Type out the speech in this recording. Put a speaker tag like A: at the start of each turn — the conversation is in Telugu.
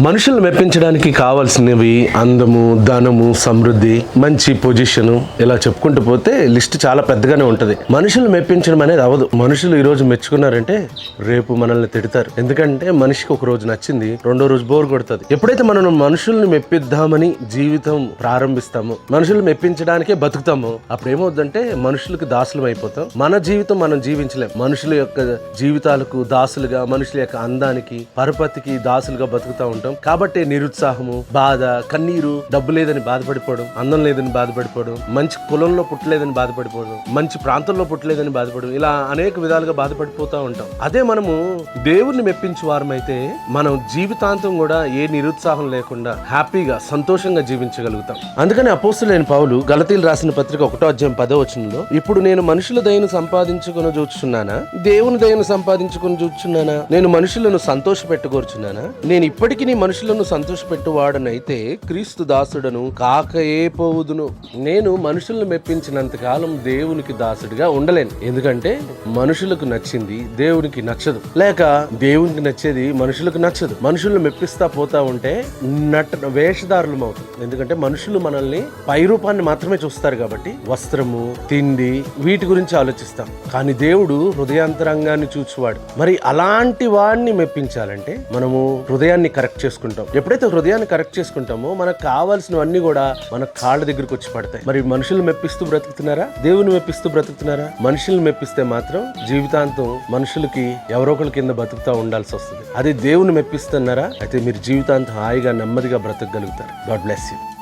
A: మనుషులు మెప్పించడానికి కావాల్సినవి అందము ధనము సమృద్ధి మంచి పొజిషన్ ఇలా చెప్పుకుంటూ పోతే లిస్ట్ చాలా పెద్దగానే ఉంటుంది. మనుషులు మెప్పించడం అనేది అవదు మనుషులు ఈరోజు మెచ్చుకున్నారంటే రేపు మనల్ని తిడతారు. ఎందుకంటే మనిషికి ఒక రోజు నచ్చింది రెండో రోజు బోర్ కొడుతుంది. ఎప్పుడైతే మనం మనుషుల్ని మెప్పిద్దామని జీవితం ప్రారంభిస్తామో మనుషులు మెప్పించడానికే బతుకుతామో అప్పుడు ఏమవుద్దంటే మనుషులకు దాసులం అయిపోతాం. మన జీవితం మనం జీవించలేం. మనుషుల యొక్క జీవితాలకు దాసులుగా మనుషుల యొక్క అందానికి పరపతికి దాసులుగా బతుకుతా ఉంటాం. కాబట్టి నిరుత్సాహము బాధ కన్నీరు డబ్బు లేదని బాధపడిపోవడం అందం లేదని బాధపడిపోవడం మంచి కులంలో పుట్టలేదని బాధపడిపోవడం మంచి ప్రాంతంలో పుట్టలేదని బాధపడడం ఇలా అనేక విధాలుగా బాధపడిపోతూ ఉంటాం. అదే మనము దేవుణ్ణి మెప్పించే వారమైతే మనం జీవితాంతం కూడా ఏ నిరుత్సాహం లేకుండా హ్యాపీగా సంతోషంగా జీవించగలుగుతాం. అందుకని అపోస్తులైన పౌలు గలతీలు రాసిన పత్రిక ఒకటో అధ్యాయం పదో వచనంలో ఇప్పుడు నేను మనుషుల దయను సంపాదించుకుని చూచున్నానా దేవుని దయను సంపాదించుకుని చూచున్నానా నేను మనుషులను సంతోష పెట్టుకోరుచున్నానా నేను ఇప్పటికీ నీ మనుషులను సంతోషపెట్టువాడనైతే క్రీస్తు దాసుడను కాకయే పోవుదును. నేను మనుషులను మెప్పించినంత కాలం దేవునికి దాసుడిగా ఉండలేను. ఎందుకంటే మనుషులకు నచ్చింది దేవునికి నచ్చదు. లేక దేవునికి నచ్చేది మనుషులకు నచ్చదు. మనుషులను మెప్పిస్తా పోతా ఉంటే నట వేషధారులం అవుతుంది ఎందుకంటే మనుషులు మనల్ని పై రూపాన్ని మాత్రమే చూస్తారు కాబట్టి వస్త్రము తిండి వీటి గురించి ఆలోచిస్తాం. కానీ దేవుడు హృదయాంతరంగాన్ని చూచువాడు. మరి అలాంటి వాడిని మెప్పించాలంటే మనము హృదయాన్ని కరెక్ట్ చేసుకుంటాం. ఎప్పుడైతే హృదయాన్ని కరెక్ట్ చేసుకుంటామో మనకు కావాల్సినవన్నీ కూడా మన కాళ్ళ దగ్గరకు వచ్చి పడతాయి. మరి మనుషులు మెప్పిస్తూ బ్రతుకుతున్నారా? దేవుని మెప్పిస్తూ బ్రతుకుతున్నారా? మనుషులు మెప్పిస్తే మాత్రం జీవితాంతం మనుషులకి ఎవరో ఒకరి కింద బతుకుతా ఉండాల్సి వస్తుంది. అదే దేవుని మెప్పిస్తున్నారా? అయితే మీరు జీవితాంతం హాయిగా నెమ్మదిగా బ్రతకగలుగుతారు. God bless you